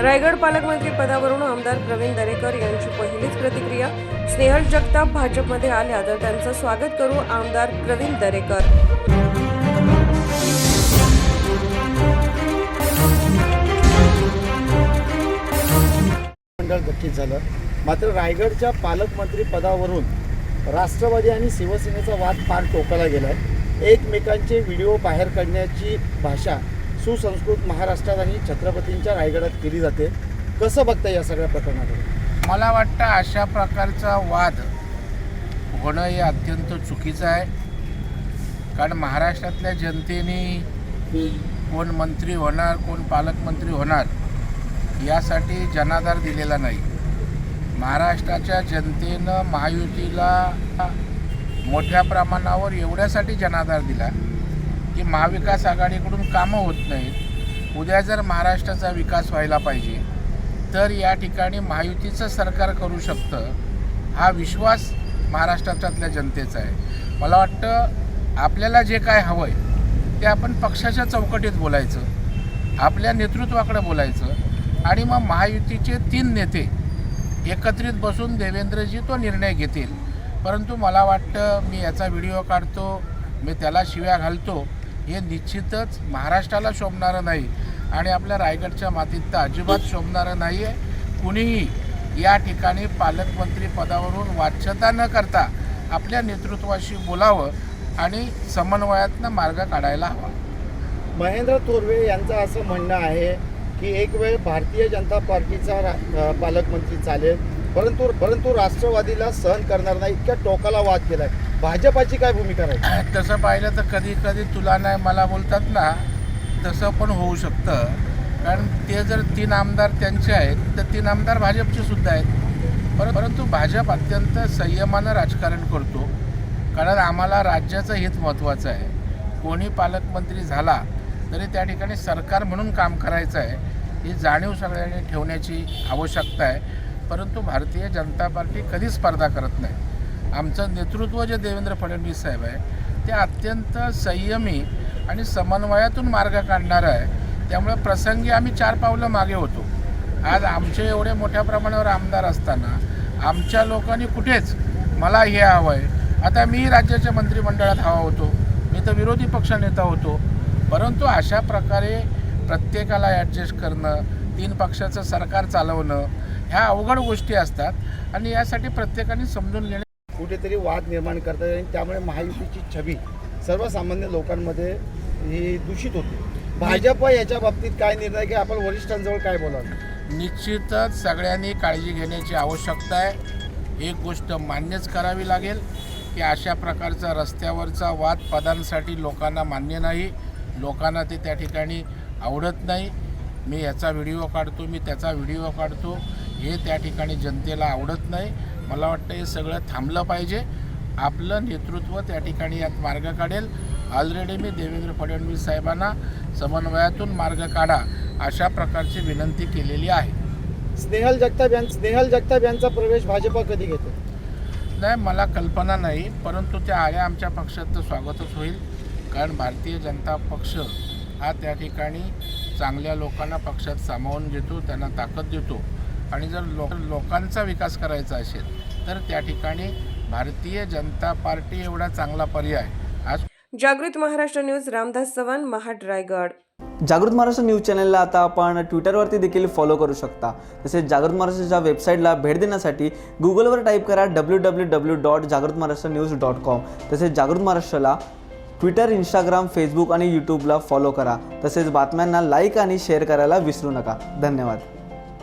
रायगड पालकमंत्री पदावरून आमदार प्रवीण दरेकर यांची पहिलीच प्रतिक्रिया. स्नेहल जगताप भाजपमध्ये आल्या तर त्यांचं स्वागत करू आमदार प्रवीण दरेकर. मंडळ गठीत झालं. मात्र रायगडच्या पालकमंत्री पदावरून राष्ट्रवादी आणि शिवसेनेचा वाद पार टोकाला गेलाय. एकमेकांचे व्हिडिओ बाहेर काढण्याची भाषा सुसंस्कृत महाराष्ट्रात आणि छत्रपतींच्या रायगडात केली जाते. कसं बघता या सगळ्या प्रकरणाकडे? मला वाटतं अशा प्रकारचा वाद होणं हे अत्यंत चुकीचं आहे. कारण महाराष्ट्रातल्या जनतेने कोण मंत्री होणार कोण पालकमंत्री होणार यासाठी जनाधार दिलेला नाही. महाराष्ट्राच्या जनतेनं महायुतीला मोठ्या प्रमाणावर एवढ्यासाठी जनाधार दिला. की महाविकास आघाडीकडून कामं होत नाहीत. उद्या जर महाराष्ट्राचा विकास व्हायला पाहिजे तर या ठिकाणी महायुतीचं सरकार करू शकतं हा विश्वास महाराष्ट्रातल्या जनतेचा आहे. मला वाटतं आपल्याला जे काय हवं आहे ते आपण पक्षाच्या चौकटीत बोलायचं आपल्या नेतृत्वाकडे बोलायचं आणि मग महायुतीचे तीन नेते एकत्रित बसून देवेंद्रजी तो निर्णय घेतील. परंतु मला वाटतं मी याचा व्हिडिओ काढतो मी त्याला शिव्या घालतो हे निश्चितच महाराष्ट्राला शोभणारं नाही आणि आपल्या रायगडच्या मातीत तर अजिबात शोभणारं नाही आहे कुणीही या ठिकाणी पालकमंत्री पदावरून वाच्यता न करता आपल्या नेतृत्वाशी बोलावं आणि समन्वयातनं मार्ग काढायला हवा. महेंद्र तोरवे यांचं असं म्हणणं आहे की एक वेळ भारतीय जनता पार्टीचा रा- पालकमंत्री चालेल परंतु परंतु राष्ट्रवादीला सहन करणार नाही इतक्या टोकाला वाद केलाय. भाजपाची काय भूमिका राहील? तसं पाहिलं तर कधी कधी तुला नाही मला बोलतात ना तसं पण होऊ शकतं. कारण ते जर तीन आमदार त्यांचे आहेत तर तीन आमदार भाजपचे सुद्धा आहेत. पर परंतु भाजप अत्यंत संयमानं राजकारण करतो. कारण आम्हाला राज्याचं हित महत्त्वाचं आहे. कोणी पालकमंत्री झाला तरी त्या ठिकाणी सरकार म्हणून काम करायचं आहे. ही जाणीव सगळ्यांनी ठेवण्याची आवश्यकता आहे. परंतु भारतीय जनता पार्टी कधीच स्पर्धा करत नाही. आमचं नेतृत्व जे देवेंद्र फडणवीस साहेब आहे ते अत्यंत संयमी आणि समन्वयातून मार्ग काढणारं आहे. त्यामुळे प्रसंगी आम्ही चार पावलं मागे होतो. आज आमचे एवढे मोठ्या प्रमाणावर आमदार असताना आमच्या लोकांनी कुठेच मला हे हवं आहे आता मी राज्याच्या मंत्रिमंडळात हवा होतो. मी तर विरोधी पक्षनेता होतो. परंतु अशा प्रकारे प्रत्येकाला ॲडजस्ट करणं तीन पक्षाचं सरकार चालवणं ह्या अवघड गोष्टी असतात. आणि यासाठी प्रत्येकाने समजून घेणे कुठेतरी वाद निर्माण करतात आणि त्यामुळे महायुतीची छबी सर्वसामान्य लोकांमध्ये ही दूषित होते. भाजप याच्या बाबतीत काय निर्णय घ्या? आपण वरिष्ठांजवळ काय बोलावं निश्चितच सगळ्यांनी काळजी घेण्याची आवश्यकता आहे. एक गोष्ट मान्यच करावी लागेल की अशा प्रकारचा रस्त्यावरचा वाद पदांसाठी लोकांना मान्य नाही. लोकांना ते त्या ठिकाणी आवडत नाही. मी याचा व्हिडिओ काढतो मी त्याचा व्हिडिओ काढतो. हे त्या ठिकाणी जनतेला आवडत नाही. मला वाटतं हे सगळं थांबलं पाहिजे. आपलं नेतृत्व त्या ठिकाणी यात मार्ग काढेल. ऑलरेडी मी देवेंद्र फडणवीस साहेबांना समन्वयातून मार्ग काढा अशा प्रकारची विनंती केलेली आहे. स्नेहल जगताप यांचा स्नेहल जगताप यांचा प्रवेश भाजप कधी घेतो? नाही मला कल्पना नाही परंतु त्या आल्या आमच्या पक्षात तर स्वागतच होईल. कारण भारतीय जनता पक्ष हा त्या ठिकाणी चांगल्या लोकांना पक्षात सामावून घेतो त्यांना ताकद देतो. आणि जर लो लोकांचा विकास करायचा असेल तर त्या ठिकाणी भारतीय जनता पार्टी एवढा चांगला पर्याय. आज जागृत महाराष्ट्र न्यूज रामदास चव्हाण महाड रायगड. जागृत महाराष्ट्र न्यूज चॅनलला आता आपण ट्विटरवरती देखील फॉलो करू शकता. तसेच जागृत महाराष्ट्राच्या वेबसाईटला भेट देण्यासाठी गुगलवर टाईप करा डब्ल्यू डब्ल्यू डब्ल्यू डॉट जागृत महाराष्ट्र न्यूज डॉट कॉम तसेच जागृत महाराष्ट्राला ट्विटर इंस्टाग्राम फेसबुक आणि यूट्यूबला फॉलो करा. तसेच बातम्यांना लाईक आणि शेअर करायला विसरू नका. धन्यवाद.